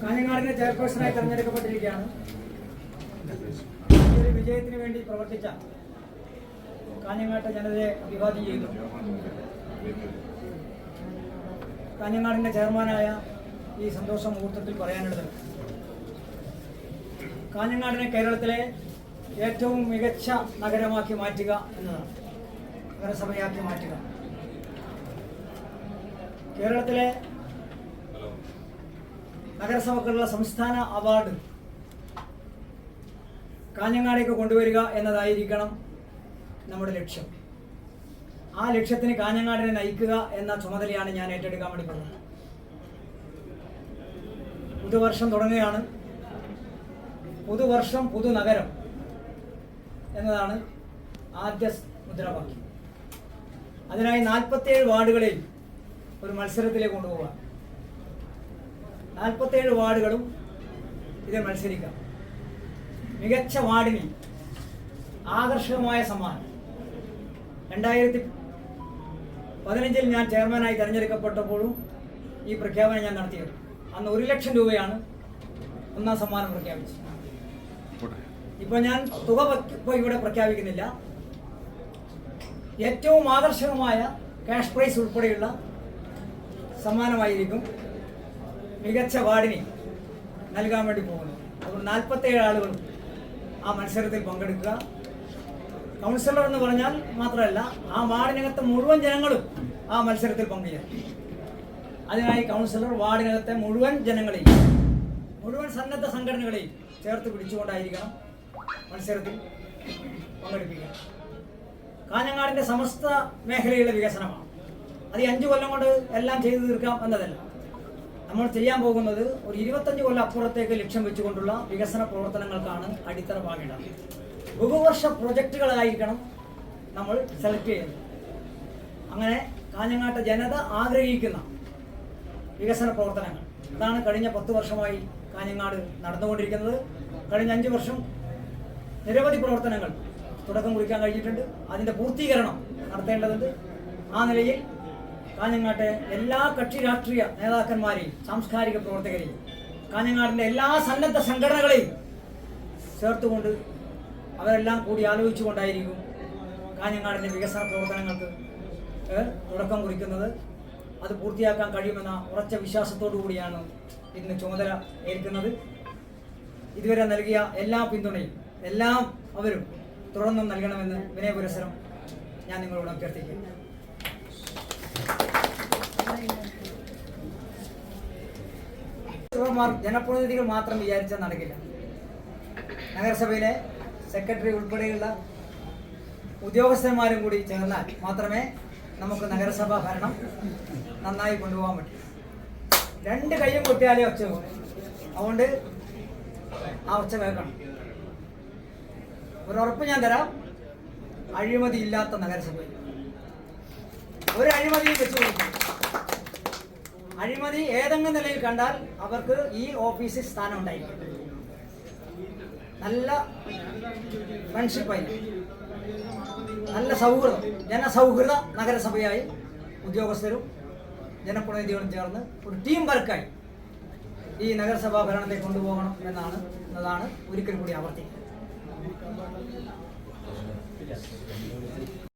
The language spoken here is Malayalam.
കാഞ്ഞങ്ങാടിന്റെ ചെയർപേഴ്സണായി തെരഞ്ഞെടുക്കപ്പെട്ടിരിക്കുകയാണ്. വിജയത്തിന് വേണ്ടി പ്രവർത്തിച്ച കാഞ്ഞങ്ങാട്ടെ ജനതയെ അഭിവാദ്യം ചെയ്തു കാഞ്ഞങ്ങാടിന്റെ ചെയർമാനായ ഈ സന്തോഷ മുഹൂർത്തത്തിൽ പറയാനുള്ളത് കാഞ്ഞങ്ങാടിനെ കേരളത്തിലെ ഏറ്റവും മികച്ച നഗരമാക്കി മാറ്റുക എന്നതാണ്. നഗരസഭയാക്കി മാറ്റുക. കേരളത്തിലെ നഗരസഭക്കുള്ള സംസ്ഥാന അവാർഡ് കാഞ്ഞങ്ങാടേക്ക് കൊണ്ടുവരിക എന്നതായിരിക്കണം നമ്മുടെ ലക്ഷ്യം. ആ ലക്ഷ്യത്തിന് കാഞ്ഞങ്ങാടിനെ നയിക്കുക എന്ന ചുമതലയാണ് ഞാൻ ഏറ്റെടുക്കാൻ വേണ്ടി പുതുവർഷം തുടങ്ങുകയാണ്. പുതുവർഷം പുതുനഗരം എന്നതാണ് ആദ്യ മുദ്രാവാക്യം. അതിനായി നാൽപ്പത്തേഴ് വാർഡുകളിൽ ഒരു മത്സരത്തിലേക്ക് കൊണ്ടുപോകാം നാൽപ്പത്തേഴ് വാർഡുകളും ഇതിൽ മത്സരിക്കാം. മികച്ച വാർഡിന് ആകർഷകമായ സമ്മാനം. രണ്ടായിരത്തി പതിനഞ്ചിൽ ഞാൻ ചെയർമാനായി തിരഞ്ഞെടുക്കപ്പെട്ടപ്പോഴും ഈ പ്രഖ്യാപനം ഞാൻ നടത്തിയത്. അന്ന് ഒരു ലക്ഷം രൂപയാണ് ഒന്നാം സമ്മാനം പ്രഖ്യാപിച്ചത്. ഇപ്പോൾ ഞാൻ തുക ഇപ്പോൾ ഇവിടെ പ്രഖ്യാപിക്കുന്നില്ല. ഏറ്റവും ആകർഷകമായ ക്യാഷ് പ്രൈസ് ഉൾപ്പെടെയുള്ള സമ്മാനമായിരിക്കും മികച്ച വാർഡിനെ നൽകാൻ വേണ്ടി പോകുന്നു. അതുകൊണ്ട് നാൽപ്പത്തേഴ് ആളുകളും ആ മത്സരത്തിൽ പങ്കെടുക്കുക. കൗൺസിലർ എന്ന് പറഞ്ഞാൽ മാത്രമല്ല ആ വാർഡിനകത്തെ മുഴുവൻ ജനങ്ങളും ആ മത്സരത്തിൽ പങ്കുചേരും. അതിനായി കൗൺസിലർ വാർഡിനകത്തെ മുഴുവൻ ജനങ്ങളെയും മുഴുവൻ സന്നദ്ധ സംഘടനകളെയും ചേർത്ത് പിടിച്ചുകൊണ്ടായിരിക്കണം മത്സരത്തിൽ പങ്കെടുപ്പിക്കുക. കാഞ്ഞങ്ങാടിന്റെ സമസ്ത മേഖലയിലെ വികസനമാണ്. അത് ഈ അഞ്ചു കൊല്ലം കൊണ്ട് എല്ലാം ചെയ്തു തീർക്കാം എന്നതല്ല. നമ്മൾ ചെയ്യാൻ പോകുന്നത് ഒരു ഇരുപത്തഞ്ച് കൊല്ലം അപ്പുറത്തേക്ക് ലക്ഷ്യം വെച്ചുകൊണ്ടുള്ള വികസന പ്രവർത്തനങ്ങൾക്കാണ് അടിത്തറ പാകിട. ബഹുവർഷ പ്രൊജക്റ്റുകളായിരിക്കണം നമ്മൾ സെലക്ട് ചെയ്യുന്നത്. അങ്ങനെ കാഞ്ഞങ്ങാട്ട് ജനത ആഗ്രഹിക്കുന്ന വികസന പ്രവർത്തനങ്ങൾ. അതാണ് കഴിഞ്ഞ പത്ത് വർഷമായി കാഞ്ഞങ്ങാട് നടന്നുകൊണ്ടിരിക്കുന്നത്. കഴിഞ്ഞ അഞ്ച് വർഷം നിരവധി പ്രവർത്തനങ്ങൾ തുടക്കം കുറിക്കാൻ കഴിഞ്ഞിട്ടുണ്ട്. അതിന്റെ പൂർത്തീകരണം നടത്തേണ്ടതുണ്ട്. ആ നിലയിൽ കാഞ്ഞങ്ങാട്ടെ എല്ലാ കക്ഷി രാഷ്ട്രീയ നേതാക്കന്മാരെയും സാംസ്കാരിക പ്രവർത്തകരെയും കാഞ്ഞങ്ങാടിന്റെ എല്ലാ സന്നദ്ധ സംഘടനകളെയും ചേർത്തുകൊണ്ട് അവരെല്ലാം കൂടി ആലോചിച്ചുകൊണ്ടായിരിക്കും കാഞ്ഞങ്ങാടിന്റെ വികസന പ്രവർത്തനങ്ങൾക്ക് തുടക്കം കുറിക്കുന്നത്. അത് പൂർത്തിയാക്കാൻ കഴിയുമെന്ന ഉറച്ച വിശ്വാസത്തോടു കൂടിയാണ് ഇന്ന് ചുമതല ഏൽക്കുന്നത്. ഇതുവരെ നൽകിയ എല്ലാ പിന്തുണയും എല്ലാം അവരും തുടർന്നും നൽകണമെന്ന് വിനയപുരസരം ഞാൻ നിങ്ങളോട് അഭ്യർത്ഥിക്കുന്നു. ജനപ്രതിനിധികൾ മാത്രം വിചാരിച്ചാൽ നടക്കില്ല. നഗരസഭയിലെ സെക്രട്ടറി ഉൾപ്പെടെയുള്ള ഉദ്യോഗസ്ഥന്മാരും കൂടി ചേർന്നാൽ മാത്രമേ നമുക്ക് നഗരസഭാ ഭരണം നന്നായി കൊണ്ടുപോകാൻ പറ്റൂ. രണ്ട് കൈയും കൊട്ടിയാലേ ഒച്ച പോകും അതുകൊണ്ട് ആ ഒച്ച കേൾക്കണം. ഒരു ഉറപ്പ് ഞാൻ തരാം. അഴിമതി ഇല്ലാത്ത നഗരസഭ ഒരു അഴിമതിയും വെച്ചു കൊടുക്കും അഴിമതി ഏതെങ്കിലും നിലയിൽ കണ്ടാൽ അവർക്ക് ഈ ഓഫീസിൽ സ്ഥാനം ഉണ്ടായിരിക്കും. നല്ല ഫ്രണ്ട്ഷിപ്പായി നല്ല സൗഹൃദം ജനസൗഹൃദ നഗരസഭയായി ഉദ്യോഗസ്ഥരും ജനപ്രതിനിധികളും ചേർന്ന് ഒരു ടീം വർക്കായി ഈ നഗരസഭാ ഭരണത്തെ കൊണ്ടുപോകണം എന്നാണ് എന്നതാണ് ഒരിക്കൽ കൂടി ആവർത്തിക്കുന്നത്.